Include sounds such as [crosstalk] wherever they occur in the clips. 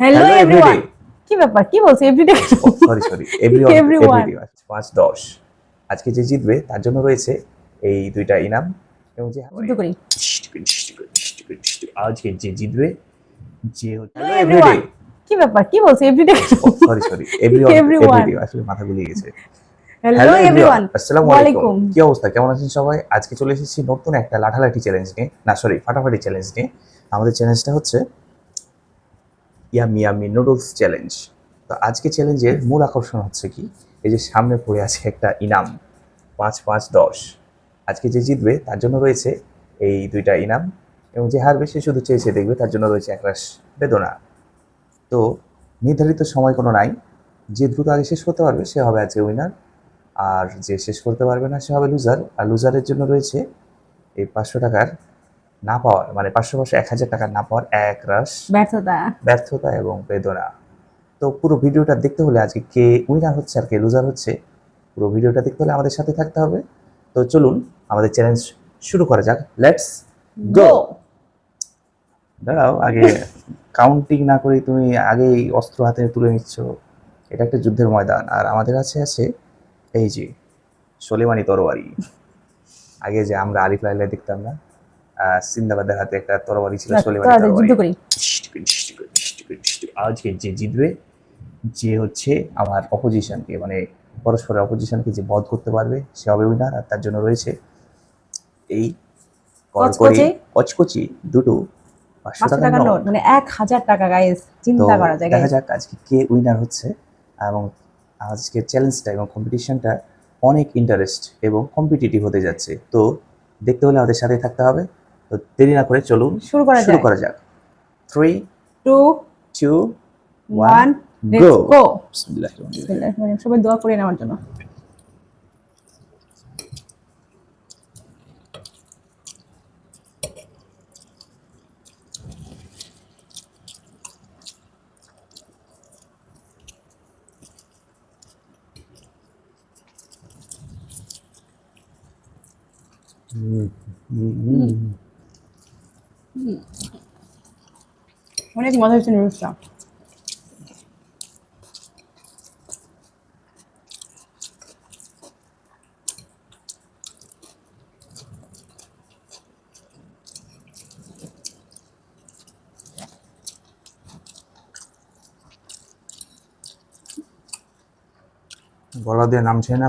Hello everyone কি ব্যাপার? কি বলছো? এভরিডে সরি সরি এভরিওয়ান পাঁচ দশ। আজকে যে জিতবে তার জন্য রয়েছে এই দুইটা ইনাম এবং যে যুদ্ধ করি। আজকে যে জিতবে যে হ্যালো এভরিওয়ান কি ব্যাপার? কি বলছো? এভরিডে সরি সরি এভরিওয়ান আসলে মাথা গুলিয়ে গেছে। Hello everyone. আসসালামু আলাইকুম কি অবস্থা? কেমন আছেন সবাই? আজকে চলে এসেছি নতুন একটা লাঠালাঠি চ্যালেঞ্জ নিয়ে না সরি ফাটাফাটি চ্যালেঞ্জ নিয়ে। আমাদের চ্যালেঞ্জটা হচ্ছে ইয়ামি ইয়ামি নুডলস চ্যালেঞ্জ। তো আজকে চ্যালেঞ্জের মূল আকর্ষণ হচ্ছে কি? এই যে সামনে পড়ে আছে একটা ইনাম, পাঁচ পাঁচ দশ। আজকে যে জিতবে, তার জন্য রয়েছে এই দুইটা ইনাম এবং যে হারবে, সে শুধু চেয়েছে দেখবে, তার জন্য রয়েছে একরাশ বেদনা। তো নির্ধারিত সময় কোনো নাই, যে দ্রুত আগে শেষ করতে পারবে, সে হবে আজকে উইনার আর যে শেষ করতে পারবে না, সে হবে লুজার আর লুজারের জন্য রয়েছে এই পাঁচশো টাকার না পাওয়ার মানে পাঁচশো পাঁচশো এক হাজার টাকা না পাওয়ার এক রাশ ব্যর্থতা। ব্যর্থতা এবং বেদনা। তো পুরো ভিডিওটা দেখতে হলে আজকে কে উইনার হচ্ছে আর কে লুজার হচ্ছে পুরো ভিডিওটা দেখতে হলে আমাদের সাথে থাকতে হবে। তো চলুন আমাদের চ্যালেঞ্জ শুরু করা যাক। লেটস গো দাঁড়াও আগে কাউন্টিং না করে তুমি আগেই অস্ত্র হাতে তুলে নিচ্ছ। এটা একটা যুদ্ধের ময়দান। আর আমাদের কাছে আছে এই যে সলেমানি তরবারি আগে যে আমরা আরিফ লাইলা দেখতাম না? সিন্দাবাদের হাতে একটা তরবারি ছিল সলেমানি আজকে যে জিতবে যে হচ্ছে আমার অপোজিশনকে মানে পরস্পরের অপোজিশনকে যে বধ করতে পারবে সে হবে উইনার আর তার জন্য রয়েছে এই কচকচি? কচকচি দুটো পাঁচশো টাকার নোট। মানে এক হাজার টাকা গাইস চিন্তা করা যায় দেখা যাক আজকে কে উইনার হচ্ছে এবং আজকের চ্যালেঞ্জটা এবং কম্পিটিশনটা অনেক ইন্টারেস্ট এবং কম্পিটিটিভ হতে যাচ্ছে। তো দেখতে হলে আমাদের সাথে থাকতে হবে। তো দেরি না করে চলুন শুরু করা শুরু করা যাক। Three two two one go বিসমিল্লাহির সবাই দোয়া করে নেওয়ার জন্য। অনেক মজা দিয়ে নামছে না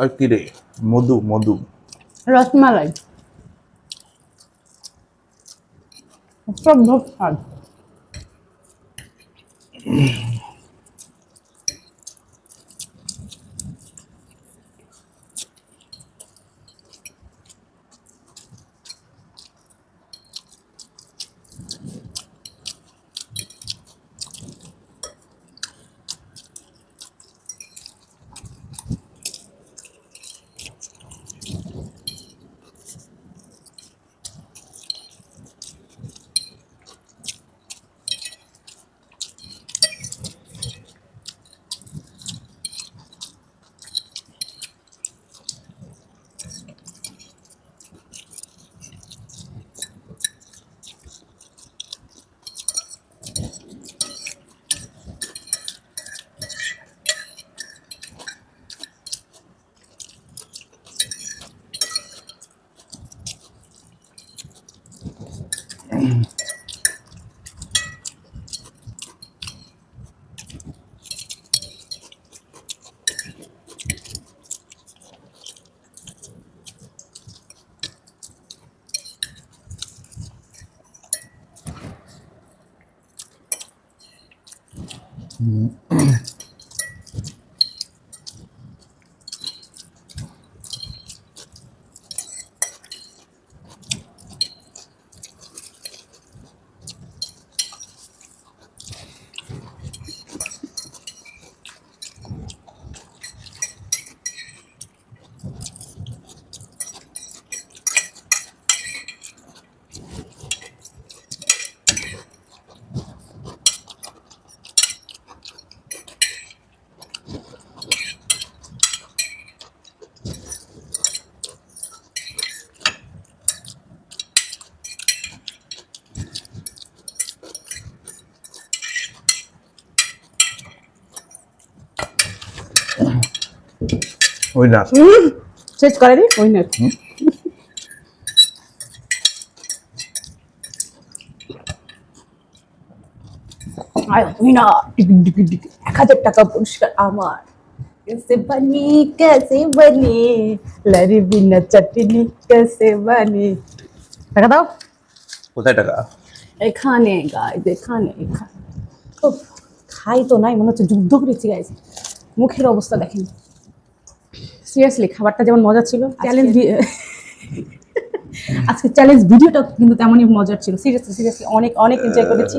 আর কি রে? মধু মধু। রসমালাই। সব ভোগ 嗯。ওই না শেষ করেনি উইনার আয় উইনার টিকি টিকি টিকি এক হাজার টাকা পুরস্কার আমার कैसे बनी कैसे बनी लरी बिना चटनी कैसे बनी টাকা দাও কোথায় টাকা এখানে গাইজ এখানে এখানে উফ, খাই তো নাই মনে হচ্ছে যুদ্ধ করেছি গাইজ মুখের অবস্থা দেখেন সিরিয়াসলি খাবারটা যেমন মজা ছিল চ্যালেঞ্জ আজকে চ্যালেঞ্জ [laughs] ভিডিওটা কিন্তু তেমনই মজার ছিল। সিরিয়াসলি সিরিয়াসলি অনেক অনেক এনজয় করেছি।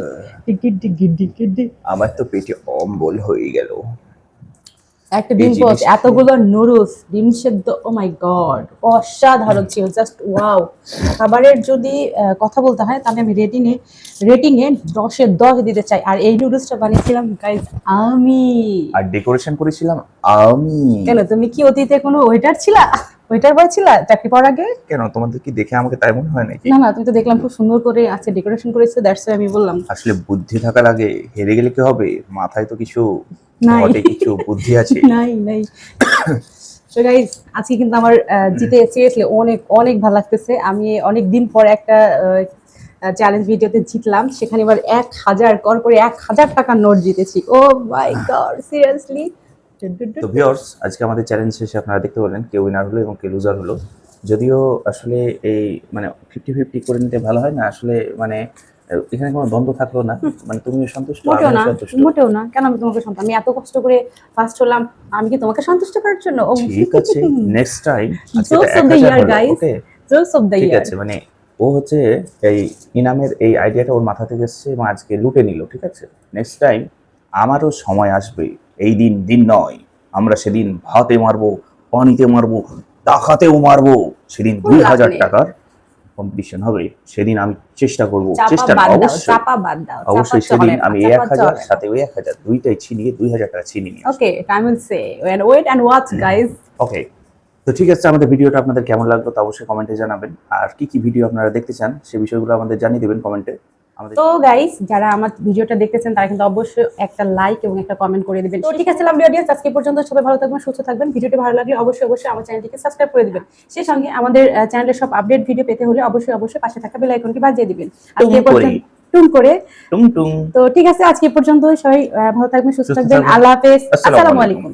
আমার তো পেটে অম্বল হয়ে গেল। একটা ডিম পোচ এতগুলো নুডলস ডিম সেদ্ধ ও মাই গড অসাধারণ ছিল জাস্ট ওয়াও খাবারের যদি কথা বলতে হয় তাহলে আমি রেটিং এ রেটিং এ দশে দশ দিতে চাই। আর এই নুডলসটা বানিয়েছিলাম গাইজ আমি। আর ডেকোরেশন করেছিলাম আমি। কেন তুমি কি অতীতে কোনো ওয়েটার ছিলা? ওয়েটার বয় ছিলা? চাকরি পাওয়ার আগে? কেন? তোমাদের কি দেখে আমাকে তাই মনে হয় নাকি? না না তুমি তো দেখলাম খুব সুন্দর করে আছে ডেকোরেশন করেছ দ্যাটস আমি বললাম। আসলে বুদ্ধি থাকা লাগে হেরে গেলে কি হবে? মাথায় তো কিছু। ঘটে কিছু বুদ্ধি আছে। [laughs] নাই নাই। [coughs] তো গাইজ আজকে কিন্তু আমার জিতে সিরিয়াসলি অনেক অনেক ভালো লাগতেছে। আমি অনেক দিন পর একটা চ্যালেঞ্জ ভিডিওতে জিতলাম। সেখানে এবার এক হাজার কর করে এক হাজার টাকার নোট জিতেছি। ও মাই গড সিরিয়াসলি তো ভিউয়ার্স আজকে আমাদের চ্যালেঞ্জ শেষে আপনারা দেখতে পেলেন কে উইনার হলো এবং কে লুজার হলো। যদিও আসলে এই মানে ফিফটি ফিফটি করে নিতে ভালো হয় না আসলে মানে এখানে কোনো দ্বন্দ্ব থাকল না। মানে তুমিও সন্তুষ্ট মোটেও না মোটেও না। কেন আমি তোমাকে সন্তান আমি এত কষ্ট করে ফার্স্ট হলাম আমি কি তোমাকে সন্তুষ্ট করার জন্য? ঠিক আছে নেক্সট টাইম হাজার year, হলো, guys. okay? জোস অফ দ্য ইয়ার ঠিক আছে মানে ও হচ্ছে এই ইনামের এই আইডিয়াটা ওর মাথা থেকে এসেছে এবং আজকে লুটে নিল ঠিক আছে? নেক্সট টাইম আমারও সময় আসবে এই দিন দিন নয় আমরা সেদিন ভাতে মারবো পানিতে মারবো টাকাতেও মারবো। সেদিন দুই হাজার। টাকার কম্পিটিশন হবে। সেদিন আমি চেষ্টা করব চেষ্টা অবশ্যই। অবশ্যই সেদিন আমি এক হাজার সাথে ওই এক হাজার দুইটাই ছিনিয়ে দুই হাজার টাকা ছিনিয়ে নিয়ে okay time will say and wait and watch guys okay তো ঠিক আছে আমাদের ভিডিওটা আপনাদের কেমন লাগল তা অবশ্যই কমেন্টে জানাবেন। আর কি কি ভিডিও আপনারা দেখতে চান সে বিষয়গুলো আমাদের জানিয়ে দেবেন কমেন্টে। তো গাইস যারা আমার ভিডিওটা দেখতেছেন তারা কিন্তু অবশ্যই একটা লাইক এবং একটা কমেন্ট করে দিবেন। তো ঠিক আছে লাভলি অডিয়েন্স আজকে পর্যন্ত সবাই ভালো থাকবেন সুস্থ থাকবেন। ভিডিওটি ভালো লাগলে অবশ্যই অবশ্যই আমার চ্যানেলটিকে সাবস্ক্রাইব করে দিবেন। সেই সঙ্গে আমাদের চ্যানেলের সব আপডেট ভিডিও পেতে হলে অবশ্যই অবশ্যই পাশে থাকা বেল আইকনটি বাজিয়ে দিবেন। আজকে এ টুং করে। পর্যন্ত টুন করে। টুং টুং তো ঠিক আছে আজকে পর্যন্ত সবাই আহ, ভালো থাকবেন সুস্থ থাকবেন। আল্লাহ হাফেজ। আসসালামু। আলাইকুম।